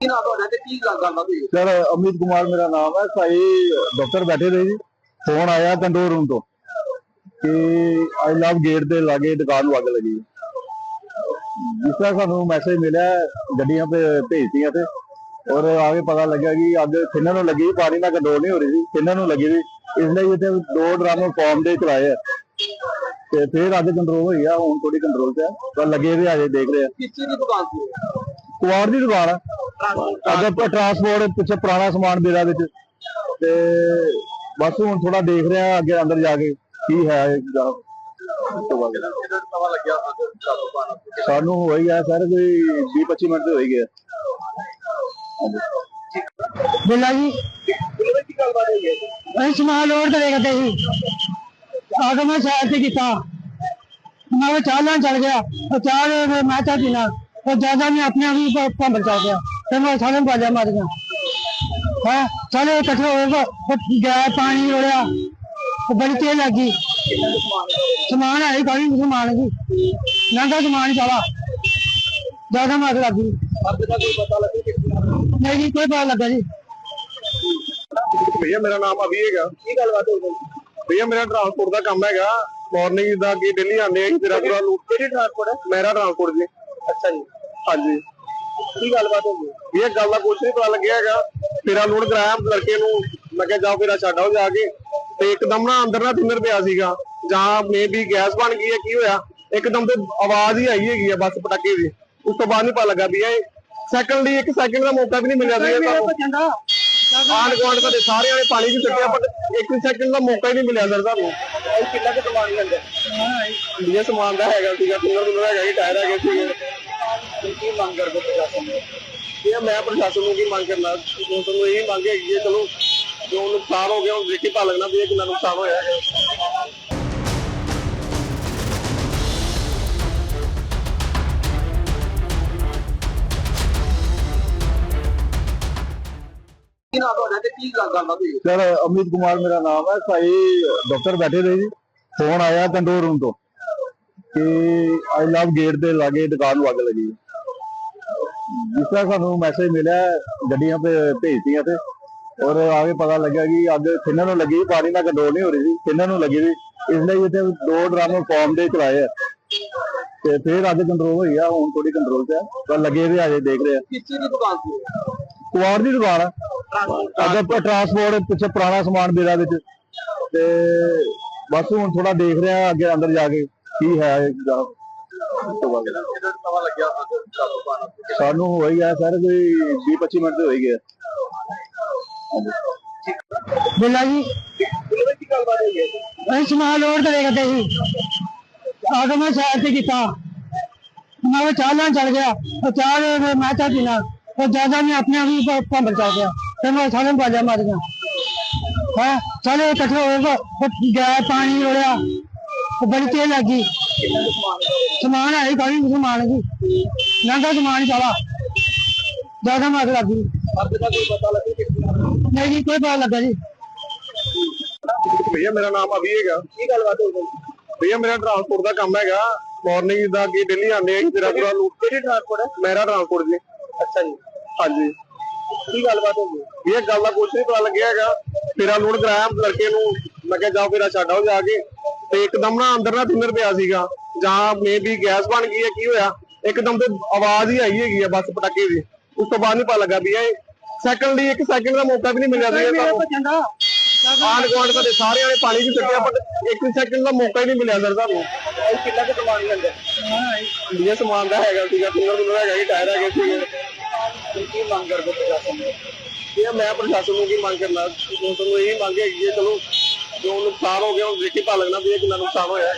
ਨਾਮ ਤੁਹਾਡਾ ਤੇ ਕੀ ਗੱਲ ਸਰ ਅਮਿਤ ਕੁਮਾਰ ਮੇਰਾ ਨਾਮ ਹੈ। ਸਾਈ ਡਾਕਟਰ ਬੈਠੇ ਰਹੇ ਜੀ। ਫੋਨ ਆਇਆ ਕੰਟਰੋਲ ਰੂਮ ਤੋਂ ਕਿ ਆਈ ਲਵ ਗੇਟ ਦੇ ਲਾਗੇ ਦੁਕਾਨ ਨੂੰ ਅੱਗ ਲੱਗੀ। ਜਿਸ ਤਰ੍ਹਾਂ ਸਾਨੂੰ ਮੈਸੇਜ ਮਿਲਿਆ ਗੱਡੀਆਂ ਤੇ ਭੇਜਤੀਆਂ ਤੇ। ਔਰ ਆਗੇ ਪਤਾ ਲੱਗਾ ਕਿ ਅੱਗ ਕਿੰਨਾਂ ਨੂੰ ਲੱਗੀ ਪਾਣੀ ਨਾਲ ਕੰਟਰੋਲ ਨਹੀਂ ਹੋ ਰਹੀ ਸੀ ਕਿੰਨਾਂ ਨੂੰ ਲੱਗੀ ਸੀ। ਇਸ ਲਈ ਇੱਥੇ ਦੋ ਡਰਮ ਫਾਰਮ ਦੇ ਚਲਾਏ ਆ। ਤੇ ਫਿਰ ਅੱਗ ਕੰਟਰੋਲ ਹੋਈ ਆ ਹੁਣ ਥੋੜੀ ਕੰਟਰੋਲ ਤੇ ਆ। ਪਰ ਲੱਗੇ ਵੀ ਹਜੇ ਦੇਖ ਰਹੇ ਆ। ਕਿਸ ਚੀਜ਼ ਦੀ ਦੁਕਾਨ ਸੀ? ਕੁਆਰ ਦੀ ਦੁਕਾਨ ਆ ਅੱਗੇ ਟਰਾਂਸਪੋਰਟ ਪਿੱਛੇ ਪੁਰਾਣਾ ਸਮਾਨ ਮੇਰਾ ਵਿੱਚ। ਤੇ ਬਸ ਹੁਣ ਥੋੜਾ ਦੇਖ ਰਿਹਾ ਅੱਗੇ ਅੰਦਰ ਜਾ ਕੇ ਕੀ ਹੈ ਸਾਨੂੰ ਹੋ ਗਿਆ ਸਰ ਕੋਈ 20 25 ਮਿੰਟ ਤੇ ਗਿਆ। ਬਿੱਲਾ ਜੀ। ਅਸੀਂ ਸਮਾਨ ਲੋਡ ਕਰੇ ਕਰਦੇ ਸੀ। ਆਟੋ ਮੈਂ ਸਾਈਡ ਤੇ ਕੀਤਾ। ਮੈਂ ਚਾਹ ਲੈਣ ਚੱਲ ਗਿਆ। ਚਾਹ ਮੈਂ ਚਾਹ ਪੀਣਾ। ਉਹ ਜ਼ਿਆਦਾ ਮੈਂ ਆਪਣੇ ਆਪ ਹੀ ਭੰਬਲ ਚੱਲ ਗਿਆ। ਤੇ ਮੈਂ ਸਾਰੇ ਬਾਜਾ ਮਾਰ ਗਿਆ ਹਾਂ? ਸਾਰੇ ਇਕੱਠੇ ਹੋਏ ਉਹ ਗੈਸ ਪਾਣੀ ਰੋੜਿਆ। ਉਹ ਬੜੀ ਤੇਜ਼ ਲੱਗੀ ਸਮਾਨ ਹੈ ਕਾਹੀ ਸਮਾਨ ਜੀ ਨੰਗਾ ਸਮਾਨ ਚਾਲਾ ਜ਼ਿਆਦਾ ਮਾਰ ਲੱਗੀ ਅੱਗ ਦਾ ਕੋਈ ਪਤਾ ਲੱਗੇ ਕਿਸ ਨਾਮ ਨਹੀਂ ਜੀ ਕੋਈ ਪਤਾ ਲੱਗਾ ਜੀ। ਭਈਆ ਮੇਰਾ ਨਾਮ ਅਭੀ ਹੈਗਾ। ਕੀ ਗੱਲਬਾਤ ਹੋਈ ਭਈਆ ਮੇਰਾ ਟਰਾਂਸਪੋਰਟ ਦਾ ਕੰਮ ਹੈਗਾ। ਮਾਰਨਿੰਗ ਦਾ ਕੀ ਡੇਲੀ ਆਉਂਦੇ ਆ ਤੇਰਾ ਪੂਰਾ ਲੂਟ ਕਿਹੜੀ ਟ੍ਰਾਂਸਪੋਰਟ ਹੈ? ਮੇਰਾ ਟਰਾਂਸਪੋਰਟ ਜੀ। ਅੱਛਾ ਜੀ। ਹਾਂਜੀ। ਕੀ ਗੱਲਬਾਤ ਹੋਈ ਇਹ ਗੱਲ ਦਾ ਕੁਛ ਨਹੀਂ ਪਤਾ ਲੱਗਿਆ ਹੈਗਾ। ਤੇਰਾ ਲੋਡ ਕਰਾਇਆ ਲੜਕੇ ਨੂੰ। ਮੈਂ ਕਿਹਾ ਜਾਓ ਫੇਰਾ ਛੱਡ ਆਓ ਜਾ ਕੇ। ਤੇ ਇੱਕਦਮ ਨਾ ਅੰਦਰ ਨਾ ਥਿੰਨਰ ਪਿਆ ਸੀਗਾ। ਜਾਂ ਮੇਬੀ ਗੈਸ ਬਣ ਗਈ ਹੈ ਕੀ ਹੋਇਆ? ਇੱਕਦਮ ਤੇ ਆਵਾਜ਼ ਹੀ ਆਈ ਹੈਗੀ ਆ ਬਸ ਪਟਾਕੇ ਦੀ। ਉਸ ਤੋਂ ਬਾਅਦ ਨਹੀਂ ਪਤਾ ਲੱਗਾ ਵੀ ਇਹ ਸੈਕਿੰਡ ਲਈ ਇੱਕ ਸੈਕਿੰਡ ਦਾ ਮੌਕਾ ਵੀ ਨਹੀਂ ਮਿਲਿਆ ਸੀ ਤੁਹਾਨੂੰ ਆਂਡ ਗਵਾਂਡ ਤੁਹਾਡੇ ਸਾਰਿਆਂ ਨੇ ਪਾਣੀ ਵੀ ਸੁੱਟਿਆ ਪਰ ਇੱਕ ਸੈਕਿੰਡ ਦਾ ਮੌਕਾ ਹੀ ਨਹੀਂ ਮਿਲਿਆ ਸਰ ਤੁਹਾਨੂੰ ਕਿੰਨਾ ਕੁ ਸਮਾਨ ਲੈਂਦਾ? ਇਹ ਸਮਾਨ ਦਾ ਹੈਗਾ ਸੀਗਾ ਥਿੰਨਰ ਥਿੰਨਰ ਹੈਗਾ ਟਾਇਰ ਹੈਗੇ ਸੀਗੇ। ਕੀ ਮੰਗ ਕਰਦੇ ਪ੍ਰਸ਼ਾਸਨ ਨੂੰ? ਇਹ ਮੈਂ ਪ੍ਰਸ਼ਾਸਨ ਨੂੰ ਕੀ ਮੰਗ ਕਰਨਾ? ਤੁਹਾਨੂੰ ਇਹੀ ਮੰਗ ਹੈਗੀ ਹੈ ਚਲੋ, ਜੋ ਨੁਕਸਾਨ ਹੋ ਗਿਆ ਉਹ ਦੇਖੀ ਪਾ ਲੱਗਣਾ ਵੀ ਇਹ ਕਿੰਨਾ ਨੁਕਸਾਨ ਹੋਇਆ ਸਰ, ਅਮਿਤ ਕੁਮਾਰ ਮੇਰਾ ਨਾਮ ਹੈ। ਭਾਈ ਡਾਕਟਰ ਬੈਠੇ ਰਹੇ ਜੀ। ਫੋਨ ਆਇਆ ਕੰਟਰੋਲ ਰੂਮ ਤੋਂ ਕਿ ਆਈ ਲਵ ਗੇਟ ਦੇ ਲਾਗੇ ਦੁਕਾਨ ਨੂੰ ਅੱਗ ਲੱਗੀ। ਜਿਸ ਤਰ੍ਹਾਂ ਸਾਨੂੰ ਮੈਸੇਜ ਮਿਲਿਆ ਗੱਡੀਆਂ ਤੇ ਭੇਜਤੀਆਂ ਤੇ ਔਰ ਆਗੇ ਪਤਾ ਲੱਗਾ ਕਿ ਅੱਗ ਕਿੰਨਾਂ ਨੂੰ ਲੱਗੀ ਪਾਣੀ ਨਾਲ ਕੰਟਰੋਲ ਨਹੀਂ ਹੋ ਰਹੀ ਸੀ ਕਿੰਨਾਂ ਨੂੰ ਲੱਗੀ ਸੀ। ਇਸ ਲਈ ਇੱਥੇ ਦੋ ਡਰਮ ਫਾਰਮ ਦੇ ਚਲਾਏ ਆ। ਤੇ ਫਿਰ ਅੱਗ ਕੰਟਰੋਲ ਹੋਈ ਆ ਹੁਣ ਥੋੜੀ ਕੰਟਰੋਲ ਤੇ ਆ ਪਰ ਲੱਗੇ ਵੀ ਹਜੇ ਦੇਖ ਰਹੇ ਆ। ਕਿਸ ਦੀ ਦੁਕਾਨ ਸੀ? ਕੁਆਰ ਦੀ ਦੁਕਾਨ ਆ। ਅੱਗੇ ਟਰਾਂਸਪੋਰਟ ਪਿੱਛੇ ਪੁਰਾਣਾ ਸਮਾਨ ਮੇਰਾ ਵਿੱਚ। ਤੇ ਬਸ ਹੁਣ ਥੋੜਾ ਦੇਖ ਰਿਹਾ ਅੱਗੇ ਅੰਦਰ ਜਾ ਕੇ ਕੀ ਹੈ। ਉਸ ਤੋਂ ਬਾਅਦ। ਇਹਦਾ ਪਤਾ ਲੱਗਿਆ ਸਾਨੂੰ ਹੋ ਹੀ ਗਿਆ ਸਰ ਕੋਈ 20 25 ਮਿੰਟ ਤੇ ਹੋ ਗਿਆ ਬਿੱਲਾ ਜੀ। ਅਸੀਂ ਸਮਾਨ ਲੋਡ ਕਰੇ ਕਰਦੇ ਸੀ। ਆਟੋ ਮੈਂ ਸਾਈਡ ਤੇ ਕੀਤਾ। ਮੈਂ ਉਹ ਚਾਹ ਲੈਣ ਚਲ ਗਿਆ। ਉਹ ਚਾਹ ਦੇ ਮੈਂ ਚਾਹ ਪੀਣਾ। ਉਹ ਜ਼ਿਆਦਾ ਮੈਂ ਆਪਣੇ ਆਪ ਹੀ ਭ- ਭੰਬਲ ਚੱਲ ਗਿਆ ਤੇ ਮੈਂ ਸਾਰੇ ਬਾਜਾ ਮਾਰ ਗਿਆ ਹਾਂ? ਸਾਰੇ ਇਕੱਠੇ ਹੋਏ ਉਹ ਪਾਣੀ ਰੋੜਿਆ। ਉਹ ਬੜੀ ਤੇਜ਼ ਲੱਗੀ। ਸਮਾਨ ਹੈ ਕਾਹੀ ਸਮਾਨ ਜੀ। ਨੰਗਾ ਸਮਾਨ ਚਾਲਾ ਜ਼ਿਆਦਾ ਮਾਰ ਲੱਗੀ ਅੱਗ ਦਾ ਕੋਈ ਪਤਾ ਲੱਗੇ ਕਿਸ ਨਾਮ ਨਹੀਂ ਜੀ ਕੋਈ ਪਤਾ ਲੱਗਾ ਜੀ। ਭਈਆ ਮੇਰਾ ਨਾਮ ਅਭੀ ਹੈਗਾ। ਕੀ ਗੱਲਬਾਤ ਹੋਈ? ਭਈਆ ਮੇਰਾ ਟਰਾਂਸਪੋਰਟ ਦਾ ਕੰਮ ਹੈਗਾ। ਮਾਰਨਿੰਗ ਦਾ ਕੀ ਡੇਲੀ ਆਉਂਦੇ ਆ ਤੇਰਾ ਪੂਰਾ ਲੂਟ ਕਿਹੜੀ ਟ੍ਰਾਂਸਪੋਰਟ ਹੈ? ਮੇਰਾ ਟਰਾਂਸਪੋਰਟ ਜੀ। ਅੱਛਾ ਜੀ। ਹਾਂਜੀ। ਕੀ ਗੱਲਬਾਤ ਹੋਈ? ਇਹ ਗੱਲ ਦਾ ਕੁਛ ਨਹੀਂ ਪਤਾ ਲੱਗਿਆ ਹੈਗਾ। ਤੇਰਾ ਲੋਡ ਕਰਾਇਆ ਲੜਕੇ ਨੂੰ। ਮੈਂ ਕਿਹਾ ਜਾਓ ਫੇਰਾ ਛੱਡ ਆਓ ਜਾ ਕੇ। ਤੇ ਇੱਕਦਮ ਨਾ ਅੰਦਰ ਨਾ ਥਿੰਨਰ ਪਿਆ ਸੀਗਾ ਜਾਂ ਮੇਬੀ ਗੈਸ ਬਣ ਗਈ ਹੈ ਕੀ ਹੋਇਆ ਇੱਕਦਮ ਤੇ ਆਵਾਜ਼ ਹੀ ਆਈ ਹੈਗੀ ਆ ਬਸ ਪਟਾਕੇ ਦੀ ਉਸ ਤੋਂ ਬਾਅਦ ਨਹੀਂ ਪਤਾ ਲੱਗਾ ਵੀ ਇਹ ਸੈਕਿੰਡ ਲਈ ਇੱਕ ਸੈਕਿੰਡ ਦਾ ਮੌਕਾ ਵੀ ਨਹੀਂ ਮਿਲਿਆ ਸੀ ਤੁਹਾਨੂੰ ਆਂਡ ਗਵਾਂਡ ਤੁਹਾਡੇ ਸਾਰਿਆਂ ਨੇ ਪਾਣੀ ਵੀ ਸੁੱਟਿਆ ਪਰ ਇੱਕ ਸੈਕਿੰਡ ਦਾ ਮੌਕਾ ਹੀ ਨਹੀਂ ਮਿਲਿਆ ਸਰ ਤੁਹਾਨੂੰ ਇਹ ਕਿੰਨਾ ਕੁ ਸਮਾਨ ਲੈਂਦਾ ਇਹ ਸਮਾਨ ਦਾ ਹੈਗਾ ਸੀਗਾ ਥਿੰਨਰ ਥਿੰਨਰ ਹੈਗਾ ਸੀ ਟਾਇਰ ਹੈਗੇ ਸੀਗੇ। ਕੀ ਮੰਗ ਕਰਦੇ ਪ੍ਰਸ਼ਾਸਨ ਨੂੰ? ਇਹ ਮੈਂ ਪ੍ਰਸ਼ਾਸਨ ਨੂੰ ਕੀ ਮੰਗ ਕਰਨਾ? ਤੁਹਾਨੂੰ ਇਹੀ ਮੰਗ ਹੈਗੀ ਹੈ ਚਲੋ ਜੋ ਨੁਕਸਾਨ ਹੋ ਗਿਆ ਉਹ ਦੇਖੀ ਪਾ ਲੱਗਣਾ ਵੀ ਇਹ ਕਿੰਨਾ ਨੁਕਸਾਨ ਹੋਇਆ।